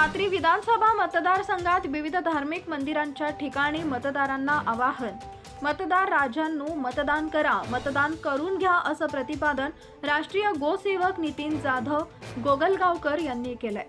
रात्री विधानसभा मतदारसंघात विविध धार्मिक मंदिरांच्या ठिकाणी मतदारांना आवाहन. मतदार राजांनो मतदान करा मतदान करून घ्या असं प्रतिपादन राष्ट्रीय गोसेवक नितीन जाधव गोगलगावकर यांनी केलंय.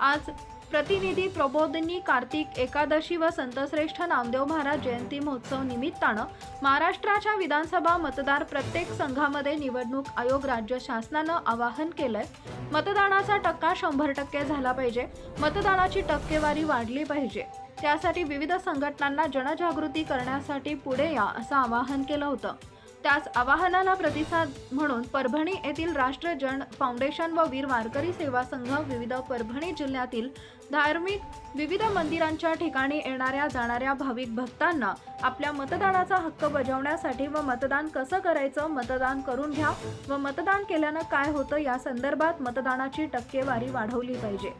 आज प्रतिनिधी प्रबोधिनी कार्तिक एकादशी व संतश्रेष्ठ नामदेव महाराज जयंती महोत्सव निमित्तानं महाराष्ट्राच्या विधानसभा मतदार प्रत्येक संघामध्ये निवडणूक आयोग राज्य शासनानं आवाहन केलंय. मतदानाचा टक्का शंभर टक्के झाला पाहिजे. मतदानाची टक्केवारी वाढली पाहिजे. त्यासाठी विविध संघटनांना जनजागृती करण्यासाठी पुढे या असं आवाहन केलं होतं. त्याच आवाहनाला प्रतिसाद म्हणून परभणी येथील राष्ट्रजन फाउंडेशन व वीर वारकरी सेवा संघ विविध परभणी जिल्ह्यातील धार्मिक विविध मंदिरांच्या ठिकाणी येणाऱ्या जाणाऱ्या भाविक भक्तांना आपल्या मतदानाचा हक्क बजावण्यासाठी व मतदान कसं करायचं मतदान करून घ्या व मतदान केल्यानं काय होतं या संदर्भात मतदानाची टक्केवारी वाढवली पाहिजे.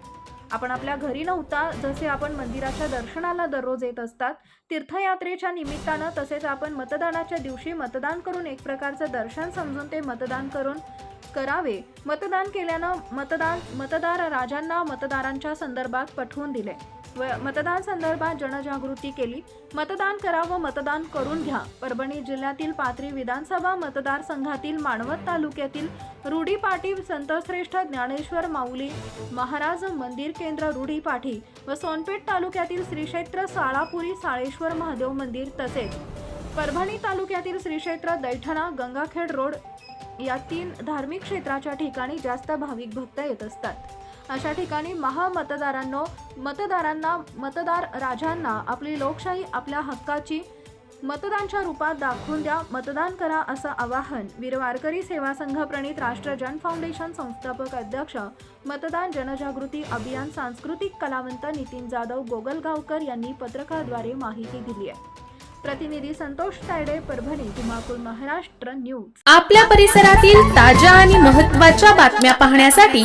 आपण आपल्या घरी नव्हता जसे आपण मंदिराच्या दर्शनाला दररोज येत असतात तीर्थयात्रेच्या निमित्तानं तसेच आपण मतदानाच्या दिवशी मतदान करून एक प्रकारचं दर्शन समजून ते मतदान करून करावे. मतदान केल्यानं मतदान मतदार राजांना मतदारांच्या संदर्भात पठवून दिले. मतदान संदर्भात जनजागृती केली. मतदान करा व मतदान करून घ्या. परभणी जिल्ह्यातील पाथरी विधानसभा मतदारसंघातील मानवत तालुक्यातील रुडी पाटी संतश्रेष्ठ ज्ञानेश्वर माऊली महाराज मंदिर केंद्र रुडी पाठी व सोनपेठ तालुक्यातील श्रीक्षेत्र साळापुरी साळेश्वर महादेव मंदिर तसेच परभणी तालुक्यातील श्रीक्षेत्र दैठणा गंगाखेड रोड या तीन धार्मिक क्षेत्राच्या ठिकाणी जास्त भाविक भक्त येत असतात. अशा ठिकाणी महामतदारांनो मतदारांना मतदार राजांना आपली लोकशाही आपल्या हक्काची मतदानच्या रूपात दाखवून द्या मतदान करा असं आवाहन वीर वारकरी सेवा संघ प्रणित राष्ट्र जन फाउंडेशन संस्थापक अध्यक्ष मतदान जनजागृती अभियान सांस्कृतिक कलावंत नितीन जाधव गोगलगावकर यांनी पत्रकाद्वारे माहिती दिली आहे. प्रतिनिधी संतोष तायडे परभणी धुमाकूळ महाराष्ट्र न्यूज. आपल्या परिसरातील ताज्या आणि महत्त्वाच्या बातम्या पाहण्यासाठी